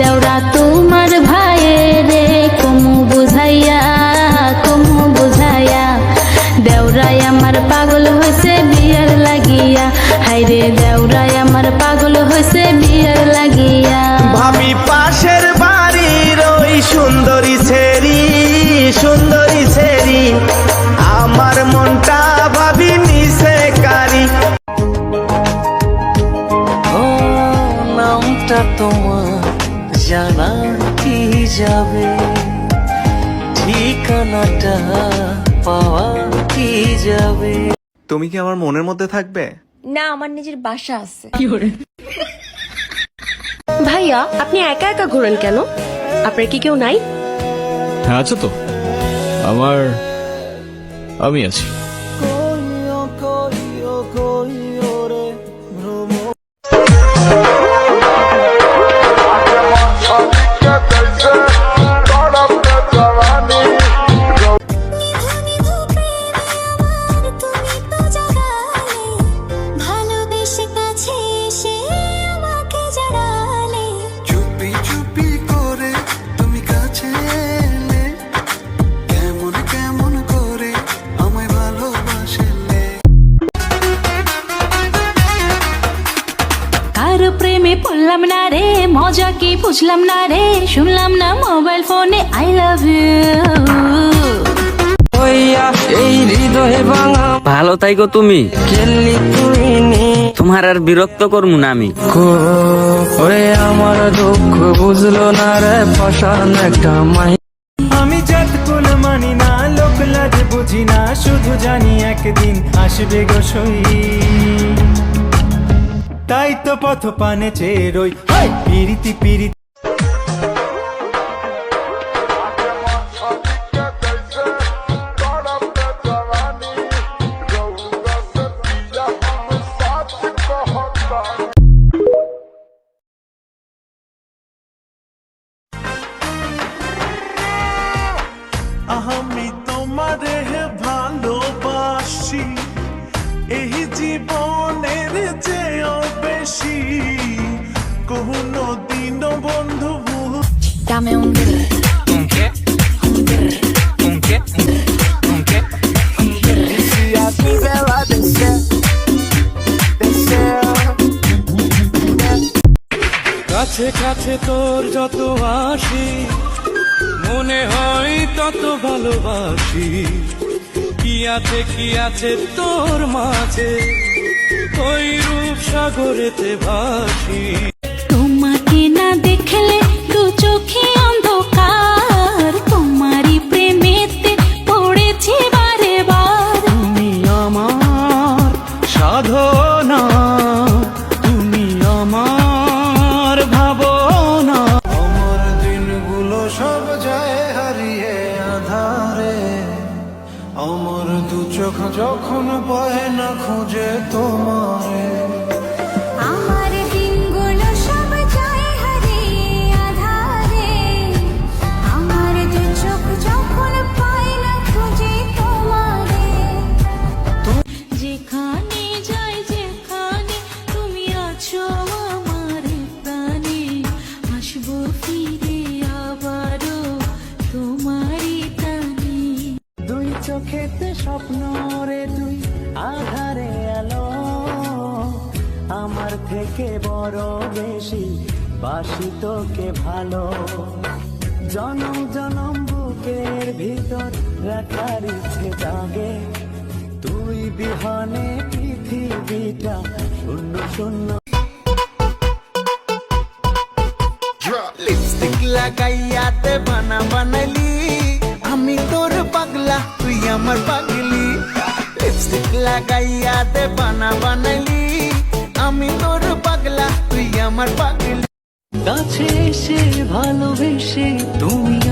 দেওরা তোমার ভাইয়ে রে, কমু বুঝাইয়া কমু বুঝাইয়া। দেওরাই আমার পাগল হয়েছে বিয়ার লাগিয়া। হাইরে দেওরাই আমার পাগল হয়েছে বিয়ার লাগিয়া। ভাবি পাশের বাড়ির ওই সুন্দরী ছেড়ি সুন্দরী ছেড়ি। আমার মনটা ঠিকানাটা পাওয়া কি যাবে? তুমি কি আমার মনের মধ্যে থাকবে? না আমার নিজের বাসা আছে। ভাইয়া আপনি একা একা ঘোরেন কেন? আপনার কি কেউ নাই? হ্যাঁ আছে তো। আমার আমি আছি। কার প্রেমে পড়লাম না রে মজা কি বুঝলাম না রে শুনলাম না মোবাইল ফোনে আই লাভ ইউ এই হৃদয়ে ভাঙা ভালো তাই গো তুমি। তোমার আর বিরক্ত করমু না আমি। ওরে আমার দুঃখ বুঝলো না রে পাশান একটা মাই আমি জাত কোন মানি না লোক লাজ বুঝি না শুধু জানি একদিন আসবে গো সই। তাই তো পথ পানে চেয়ে রই। পিরিতি পিরিতি। আমি বন্ধু Dame un কাছে কাছে তোর যত আসি মনে হয় তত ভালোবাসি। কি আছে কি আছে তোর মাঝে? ওই রূপ সাগরেতে ভাসি। চোখ যখন পায় না খুঁজে তোমারে আমার দিনগুলো সব যায় আমার দু চোখ যখন পায় না তোমারে। যেখানে যাই, যেখানে তুমি আছো আমার প্রাণে, আসব ফিরে দুই চোখেতে স্বপ্ন রে তুই, আধারে আলো। আমার থেকে বড় বেশি বাসি তোকে ভালো। জনম জনম বুকের ভিতর রাখার ইচ্ছে জাগে। তুই বিহনে পৃথিবীটা শূন্য শূন্য। লিপস্টিক লাগাইয়াতে বানা বানালি আমি তোর পাগলা আমার পাগলি। লিপস্টিক লাগাইয়াতে বানা বানাইলি। আমি তোর পাগলা, তুই আমার পাগলি। কাছে এসে ভালোবেসে তুমি